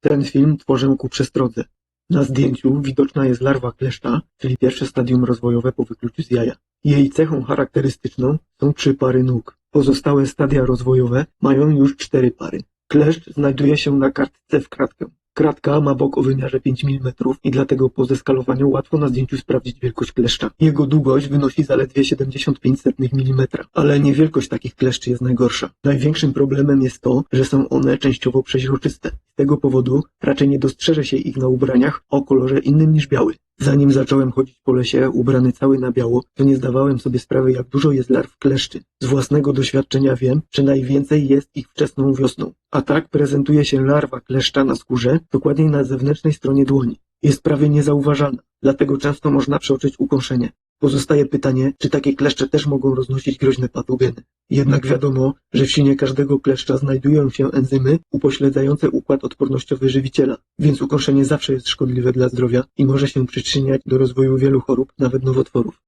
Ten film tworzę ku przestrodze. Na zdjęciu widoczna jest larwa kleszcza, czyli pierwsze stadium rozwojowe po wykluciu z jaja. Jej cechą charakterystyczną są trzy pary nóg. Pozostałe stadia rozwojowe mają już cztery pary. Kleszcz znajduje się na kartce w kratkę. Kratka ma bok o wymiarze 5 mm i dlatego po zeskalowaniu łatwo na zdjęciu sprawdzić wielkość kleszcza. Jego długość wynosi zaledwie 75 mm, ale nie wielkość takich kleszczy jest najgorsza. Największym problemem jest to, że są one częściowo przeźroczyste. Z tego powodu raczej nie dostrzeże się ich na ubraniach o kolorze innym niż biały. Zanim zacząłem chodzić po lesie ubrany cały na biało, to nie zdawałem sobie sprawy, jak dużo jest larw kleszczy. Z własnego doświadczenia wiem, że najwięcej jest ich wczesną wiosną. A tak prezentuje się larwa kleszcza na skórze, dokładniej na zewnętrznej stronie dłoni. Jest prawie niezauważalna, dlatego często można przeoczyć ukąszenie. Pozostaje pytanie, czy takie kleszcze też mogą roznosić groźne patogeny. Jednak wiadomo, że w sinie każdego kleszcza znajdują się enzymy upośledzające układ odpornościowy żywiciela, więc ukąszenie zawsze jest szkodliwe dla zdrowia i może się przyczyniać do rozwoju wielu chorób, nawet nowotworów.